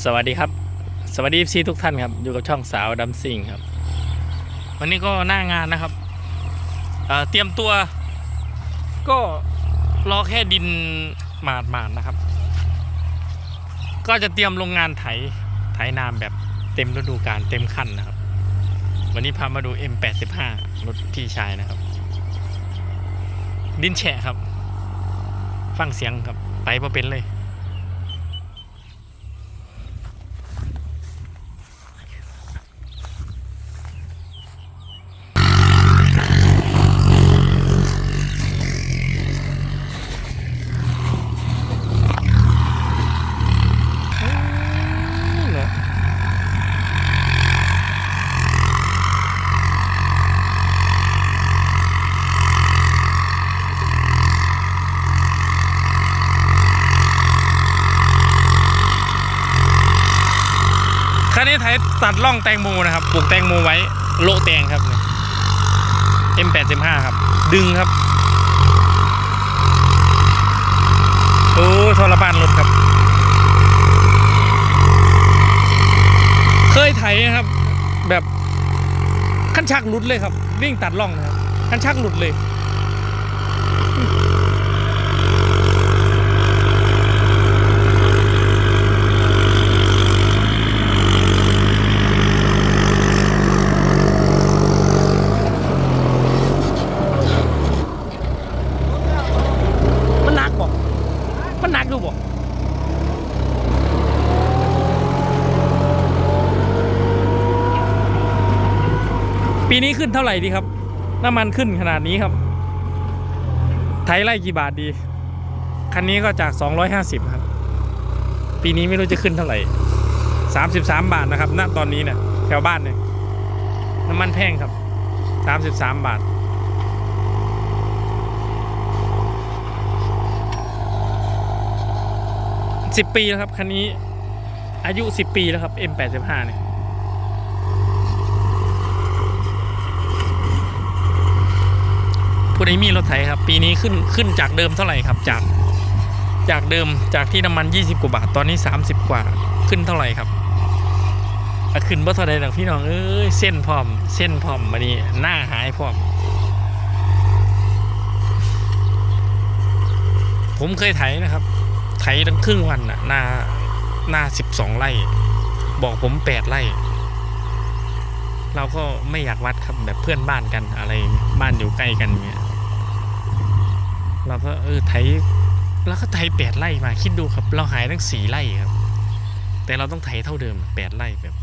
สวัสดีครับ สวัสดีซีทุกท่านครับ อยู่กับช่องสาวดัมซิงครับ วันนี้ก็หน้างานนะครับเเตรียมตัว ก็รอแค่ดินหมาดๆนะครับ ก็จะเตรียมโรงงานไถไถนามแบบเต็มฤดูกาลเต็มขั้นนะครับ วันนี้พามาดู M85 รถพี่ชายนะครับ ดินแฉะครับ ฟังเสียงครับ ไปพอเป็นเลย เนอะ คันนี้ไถตัดร่องแตงโมนะครับปลูกแตงโมไว้โลแตงครับ M85 ครับ ดึงครับ โอ้ทรมานรถครับ เคยไถนะครับ แบบขั้นชักหลุดเลยครับ วิ่งตัดล่องนะครับขั้นชักหลุดเลย มันหนักบอกมันหนักดูบอก ปีนี้ขึ้นเท่าไหร่ดีครับ น้ำมันขึ้นขนาดนี้ครับ ไทยไล่กี่บาทดี คันนี้ก็จาก 250 ครับ ปีนี้ไม่รู้จะขึ้นเท่าไหร่ 33 บาทนะครับ ณ ตอนนี้เนี่ยแถวบ้านเนี่ย น้ำมันแพงครับ 33 บาท10ปีแล้วครับ คันนี้อายุ10ปีแล้วครับ M85 เนี่ย ผู้มีรถไถครับ ปีนี้ขึ้นขึ้นจากเดิมเท่าไหร่ครับ จากจากเดิมจากที่น้ำมัน 20 กว่าบาท ตอนนี้ 30 กว่าขึ้นเท่าไหร่ครับขึ้นบ่เท่าใดหรอพี่น้องเอ้ยเส้นพร้อม เส้นพร้อมมานี่หน้าหายพร้อม ผมเคยไถนะครับ ไถตั้งครึ่งวันน่ะหน้าหน้า12ไร่ บอกผม8ไร่ เราก็ไม่อยากวัดครับแบบเพื่อนบ้านกันอะไรบ้านอยู่ใกล้กันเงี้ย เราก็เออไถแล้วก็ไถแปดไร่มาคิดดูครับ เราหายทั้งสี่ไร่ครับ แต่เราต้องไถเท่าเดิมแปดไร่แบบ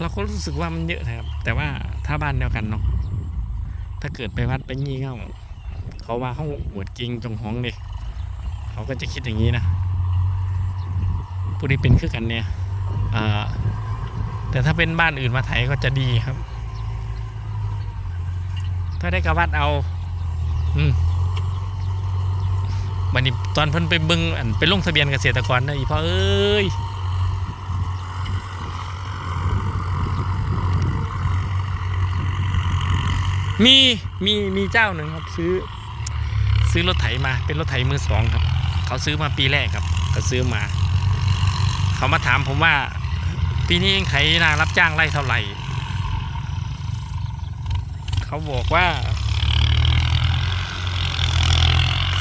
เราก็รู้สึกว่ามันเยอะนะครับ แต่ว่าถ้าบ้านเดียวกันเนาะถ้าเกิดไปวัดไปงี้เข้าเขาว่าเขาหวดจริงจงห้องเนี่ยเขาก็จะคิดอย่างนี้นะผู้ที่เป็นคือกันเนี่ยแต่ถ้าเป็นบ้านอื่นมาไถก็จะดีครับ ถ้าได้กระวัดเอา วันนี้ตอนเพิ่นไปเบึงอันไปลงทะเบียนเกษตรกรนะอีพ่อเอ้ยมีมีมีเจ้าหนึ่งครับซื้อ ซื้อรถไถมาเป็นรถไถมือสองครับ เขาซื้อมาปีแรกครับเขาซื้อมา เขามาถามผมว่า ปีนี้เองไถนารับจ้างไร่เท่าไหร่ เขาบอกว่า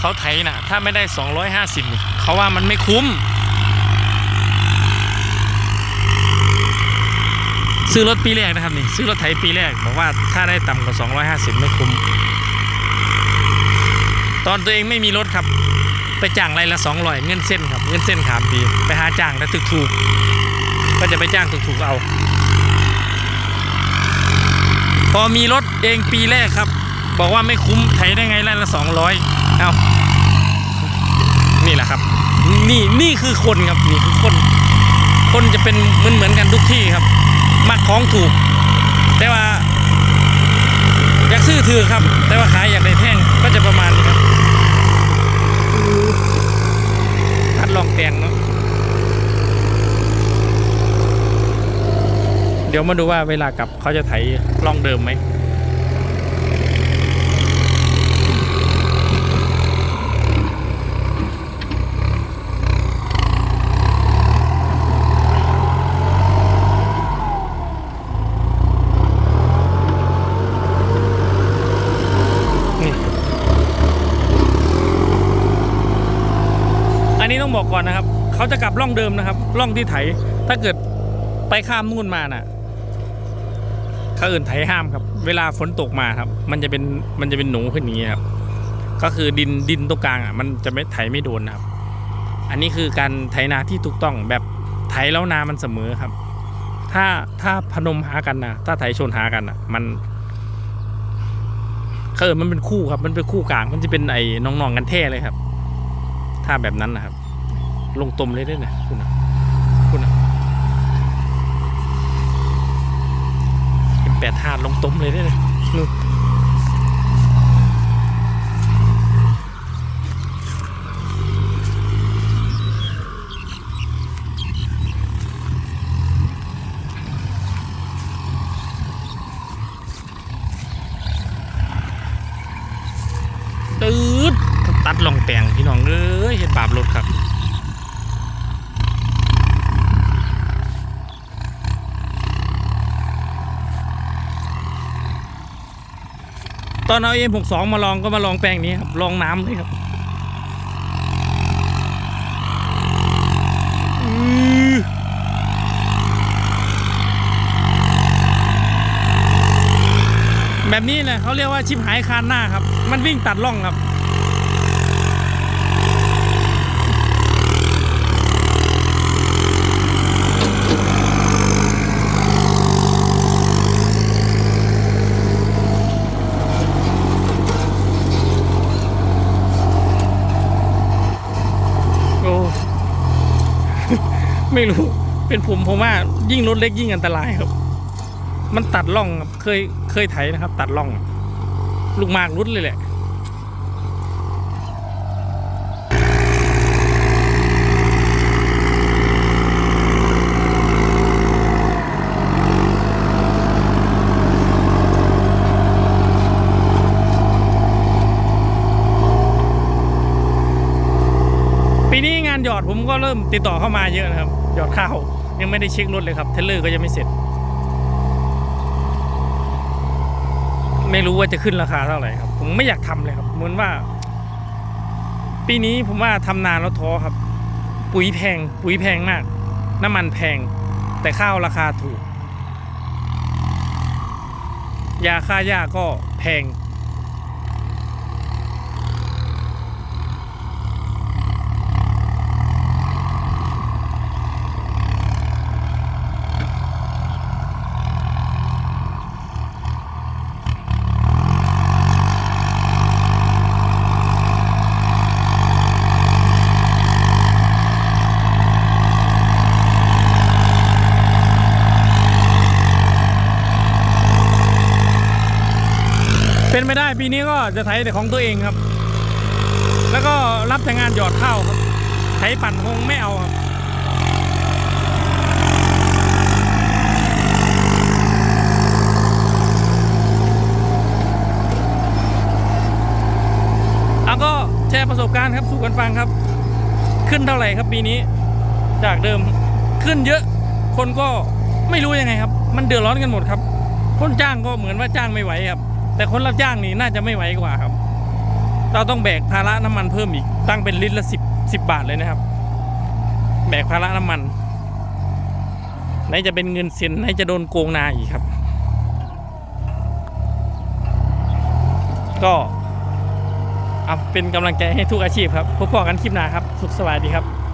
เขาไถน่ะ ถ้าไม่ได้ 250นี่เขาว่ามันไม่คุ้ม ซื้อรถปีแรกนะครับนี่ซื้อรถไถปีแรกบอกว่าถ้าได้ต่ำกว่า 250 ไม่คุ้ม ตอนตัวเองไม่มีรถครับ ไปจ้างไรละ200เงินเส้นครับเงินเส้นขามปีไปหาจ้างแล้วถูกๆก็จะไปจ้างถูกๆเอา พอมีรถเองปีแรกครับ บอกว่าไม่คุ้มไถได้ไงไร่ละสองร้อยเอา นี่แหละครับ นี่นี่คือคนครับนี่คือคน คนจะเป็นเหมือนเหมือนกันทุกที่ครับ มักของถูก แต่ว่า อยากซื้อถือครับ แต่ว่าขายอยากได้แท่งก็จะประมาณนี้ครับทัดลองแตงเนาะเดี๋ยวมาดูว่าเวลากลับเขาจะไถล่องเดิมไหมันนี้ต้องบอกก่อนนะครับ เขาจะกลับร่องเดิมนะครับ ร่องที่ไถ ถ้าเกิดไปข้ามนู่นมาน่ะเขาอื่นไถห้ามครับ เวลาฝนตกมาครับ มันจะเป็นมันจะเป็นหนูขึ้นอย่างนี้ครับ ก็คือดินดินตรงกลางอะ มันจะไม่ไถไม่โดนนะครับ อันนี้คือการไถนาที่ถูกต้องแบบไถแล้วนามันเสมอครับ ถ้าถ้าพนมหากันนะถ้าไถชนหากันอะ มันเออมันเป็นคู่ครับ มันเป็นคู่กลาง มันจะเป็นไอ้น้องๆกันแท้เลยครับ ถ้าแบบนั้นนะครับ ลงตมเลยได้วยนะคุณนะคุณนะเป็นแปดธาตุลงตมเลยได้วยนะนู่นตืดตัดลอง แปลงพี่น้องเอ้ยเห็นบาปรถครับตอนเอาเอ็มหกสองมาลองก็มาลองแปลงนี้ครับ ลองน้ำเลยครับแบบนี้แหละเขาเรียกว่าชิบหายคานหน้าครับ มันวิ่งตัดล่องครับ โอ้ ไม่รู้ เป็นผมผมว่ายิ่งรถเล็กยิ่งอันตรายครับ มันตัดล่องครับเคยเคยไถนะครับ ตัดล่อง ลูกหมากรุดเลยแหละ ปีนี้งานหยอด ผมก็เริ่มติดต่อเข้ามาเยอะนะครับ หยอดข้าวยังไม่ได้เช็ครถเลยครับเทเลอร์ก็ยังไม่เสร็จ ไม่รู้ว่าจะขึ้นราคาเท่าไหร่ครับ ผมไม่อยากทำเลยครับเหมือนว่า ปีนี้ผมว่าทำนานแล้วท้อครับ ปุ๋ยแพง ปุ๋ยแพงมาก น้ำมันแพง แต่ข้าวราคาถูก ยาฆ่าหญ้าก็แพง เป็นไม่ได้ปีนี้ก็จะไถแต่ของตัวเองครับ แล้วก็รับแต่งานหยอดข้าวครับ ไถปั่นคงไม่เอาครับเอาก็แชร์ประสบการณ์ครับสู่กันฟังครับ ขึ้นเท่าไหร่ครับปีนี้ จากเดิมขึ้นเยอะ คนก็ไม่รู้ยังไงครับ มันเดือดร้อนกันหมดครับ คนจ้างก็เหมือนว่าจ้างไม่ไหวครับ แต่คนรับจ้างนี่น่าจะไม่ไหวกว่าครับ เราต้องแบกภาระน้ำมันเพิ่มอีก ตั้งเป็นลิตรละสิบสิบบาทเลยนะครับ แบกภาระน้ำมันไหนจะเป็นเงินเซ็นไหนจะโดนโกงนาอีกครับ ก็เอาเป็นกำลังใจให้ทุกอาชีพครับพบกันคลิปหน้าครับ สุขสวัสดีครับ